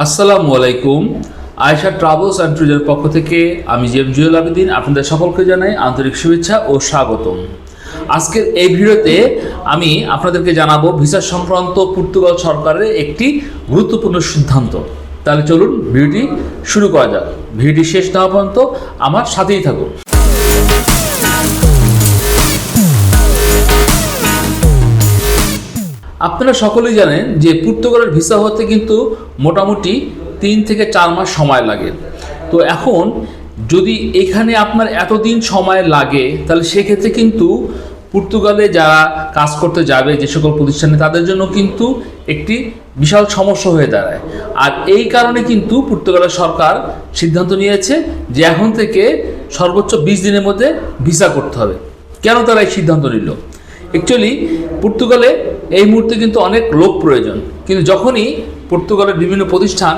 আসসালামু আলাইকুম। Ayesha travels and ট্যুরের পক্ষ থেকে আমি জেম জুয়েল আবেদিন আপনাদের সকলকে জানাই আন্তরিক শুভেচ্ছা ও স্বাগতম। আজকের এই ভিডিওতে আমি আপনাদেরকে জানাব ভিসা সংক্রান্ত পর্তুগাল সরকারের একটি গুরুত্বপূর্ণ সিদ্ধান্ত। তাহলে চলুন ভিডিওটি শুরু করা যাক। ভিডিওটি শেষ না পর্যন্ত আমার সাথেই থাকুন। আপনারা সকলেই জানেন যে পর্তুগালের ভিসা হতে কিন্তু মোটামুটি তিন থেকে চার মাস সময় লাগে। তো এখন যদি এখানে আপনার এতদিন সময় লাগে, তাহলে সেক্ষেত্রে কিন্তু পর্তুগালে যারা কাজ করতে যাবে যে সকল প্রতিষ্ঠানে, তাদের জন্য কিন্তু একটি বিশাল সমস্যা হয়ে দাঁড়ায়। আর এই কারণে কিন্তু পর্তুগালের সরকার সিদ্ধান্ত নিয়েছে যে এখন থেকে সর্বোচ্চ বিশ দিনের মধ্যে ভিসা করতে হবে। কেন তারা এই সিদ্ধান্ত নিল? অ্যাকচুয়ালি পর্তুগালে এই মুহূর্তে কিন্তু অনেক লোক প্রয়োজন। কিন্তু যখনই পর্তুগালের বিভিন্ন প্রতিষ্ঠান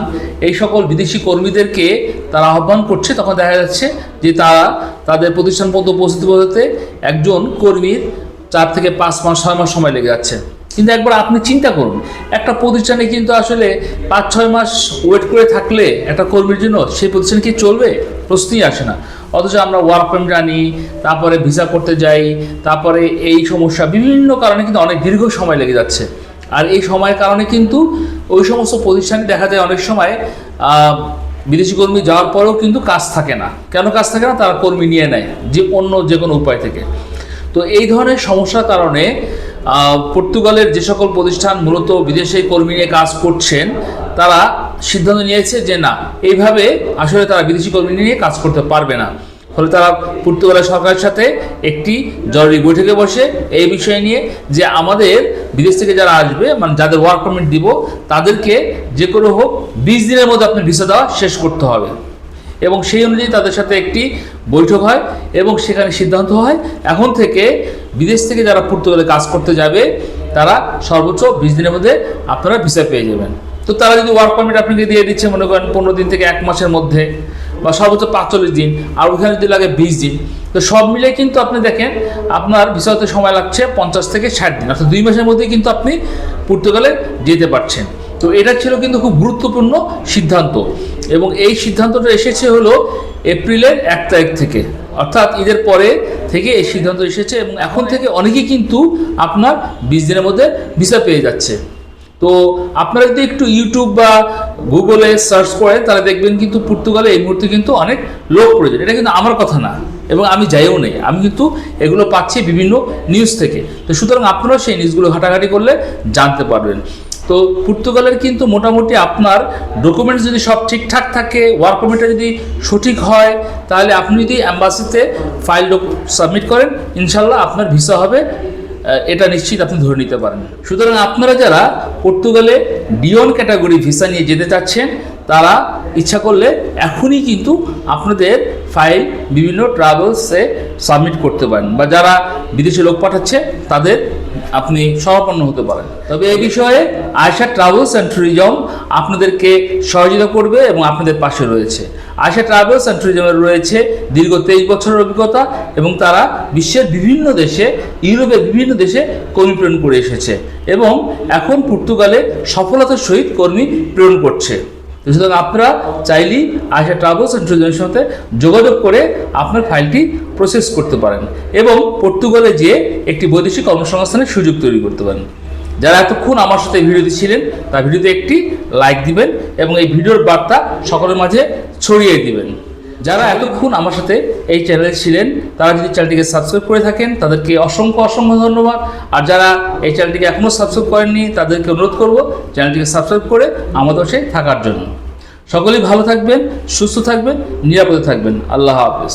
এই সকল বিদেশি কর্মীদেরকে তারা আহ্বান করছে, তখন দেখা যাচ্ছে যে তারা তাদের প্রতিষ্ঠান পর্যন্ত পৌঁছতে পৌঁছতে একজন কর্মীর চার থেকে পাঁচ মাস, ছয় মাস সময় লেগে যাচ্ছে। কিন্তু একবার আপনি চিন্তা করুন, একটা প্রতিষ্ঠানে কিন্তু আসলে পাঁচ, ছয় মাস ওয়েট করে থাকলে একটা কর্মীর জন্য সেই প্রতিষ্ঠান কি চলবে? প্রশ্নই আসে না। অথচ আমরা ওয়ার্ক পারমিট জানি তারপরে ভিসা করতে যাই, তারপরে এই সমস্যা বিভিন্ন কারণে কিন্তু অনেক দীর্ঘ সময় লেগে যাচ্ছে। আর এই সময়ের কারণে কিন্তু ওই সমস্ত প্রতিষ্ঠানে দেখা যায় অনেক সময় বিদেশি কর্মী যাওয়ার পরেও কিন্তু কাজ থাকে না। কেন কাজ থাকে না? তারা কর্মী নিয়ে নেয়, যে অন্য যে কোনো উপায় থেকে। তো এই ধরনের সমস্যার কারণে পর্তুগালের যে সকল প্রতিষ্ঠান মূলত বিদেশে কর্মী নিয়ে কাজ করছেন, তারা সিদ্ধান্ত নিয়েছে যে না, এইভাবে আসলে তারা বিদেশি কর্মী নিয়ে কাজ করতে পারবে না। ফলে তারা পর্তুগালের সরকারের সাথে একটি জরুরি বৈঠকে বসে এই বিষয় নিয়ে যে আমাদের বিদেশ থেকে যারা আসবে মানে যাদের ওয়ার্ক পারমিট দিব, তাদেরকে যে কোনো হোক বিশ দিনের মধ্যে আপনার ভিসা দেওয়া শেষ করতে হবে। এবং সেই অনুযায়ী তাদের সাথে একটি বৈঠক হয় এবং সেখানে সিদ্ধান্ত হয়, এখন থেকে বিদেশ থেকে যারা পর্তুগালে কাজ করতে যাবে, তারা সর্বোচ্চ বিশ দিনের মধ্যে আপনারা ভিসা পেয়ে যাবেন। তো তারা যদি ওয়ার্ক পারমিট আপনাকে দিয়ে দিচ্ছে, মনে করেন পনেরো দিন থেকে এক মাসের মধ্যে, বা সর্বোচ্চ পাঁচচল্লিশ দিন, আর ওখানে যদি লাগে বিশ দিন, তো সব মিলে কিন্তু আপনি দেখেন, আপনার ভিসা হতে সময় লাগছে পঞ্চাশ থেকে ষাট দিন, অর্থাৎ দুই মাসের মধ্যেই কিন্তু আপনি পর্তুগালে যেতে পারছেন। তো এটা ছিল কিন্তু খুব গুরুত্বপূর্ণ সিদ্ধান্ত, এবং এই সিদ্ধান্তটা এসেছে হলো এপ্রিলের এক তারিখ থেকে, অর্থাৎ ঈদের পরে থেকে এই সিদ্ধান্ত এসেছে, এবং এখন থেকে অনেকেই কিন্তু আপনার বিশ দিনের মধ্যে ভিসা পেয়ে যাচ্ছে। তো আপনারা যদি একটু ইউটিউব বা গুগলে সার্চ করেন তাহলে দেখবেন কিন্তু পর্তুগালে এই মুহূর্তে কিন্তু অনেক লোক প্রয়োজন এটা কিন্তু আমার কথা না, এবং আমি যাইও নেই। আমি কিন্তু এগুলো পাচ্ছি বিভিন্ন নিউজ থেকে। তো সুতরাং আপনারাও সেই নিউজগুলো ঘাটাঘাটি করলে জানতে পারবেন। তো পর্তুগালের কিন্তু মোটামুটি আপনার ডকুমেন্টস যদি সব ঠিকঠাক থাকে ওয়ার্ক পারমিটটা যদি সঠিক হয়, তাহলে আপনি যদি অ্যাম্বাসিতে ফাইল সাবমিট করেন, ইনশাল্লাহ আপনার ভিসা হবে এটা নিশ্চিত আপনি ধরে নিতে পারেন। সুতরাং আপনারা যারা পর্তুগালে ডিওন ক্যাটাগরি ভিসা নিয়ে যেতে চাচ্ছেন তারা ইচ্ছা করলে এখনই কিন্তু আপনাদের ফাইল বিভিন্ন ট্রাভেলসে সাবমিট করতে পারেন বা যারা বিদেশে লোক পাঠাচ্ছে, তাদের আপনি সমাপন্ন হতে পারেন। তবে এই বিষয়ে আয়সা ট্রাভেলস অ্যান্ড ট্যুরিজম আপনাদেরকে সহযোগিতা করবে এবং আপনাদের পাশে রয়েছে। আয়সা ট্রাভেলস অ্যান্ড ট্যুরিজমের রয়েছে দীর্ঘ তেইশ বছরের অভিজ্ঞতা এবং তারা বিশ্বের বিভিন্ন দেশে, ইউরোপের বিভিন্ন দেশে কর্মী প্রেরণ করে এসেছে এবং এখন পর্তুগালে সফলতার সহিত কর্মী প্রেরণ করছে। তো সুতরাং আপনারা চাইলেই আশা ট্রাভেলস অ্যান্ড ট্যুরিজমের সাথে যোগাযোগ করে আপনার ফাইলটি প্রসেস করতে পারেন এবং পর্তুগালে যেয়ে একটি বৈদেশিক কর্মসংস্থানের সুযোগ তৈরি করতে পারেন। যারা এতক্ষণ আমার সাথে ভিডিওতে ছিলেন, তার ভিডিওতে একটি লাইক দিবেন এবং এই ভিডিওর বার্তা সকলের মাঝে ছড়িয়ে দিবেন। যারা এতক্ষণ আমার সাথে এই চ্যানেলে ছিলেন, তারা যদি চ্যানেলটিকে সাবস্ক্রাইব করে থাকেন, তাদেরকে অসংখ্য অসংখ্য ধন্যবাদ। আর যারা এই চ্যানেলটিকে এখনও সাবস্ক্রাইব করেননি, তাদেরকে অনুরোধ করব চ্যানেলটিকে সাবস্ক্রাইব করে আমাদের সে থাকার জন্য। সকলেই ভালো থাকবেন, সুস্থ থাকবেন, নিরাপদে থাকবেন। আল্লাহ হাফেজ।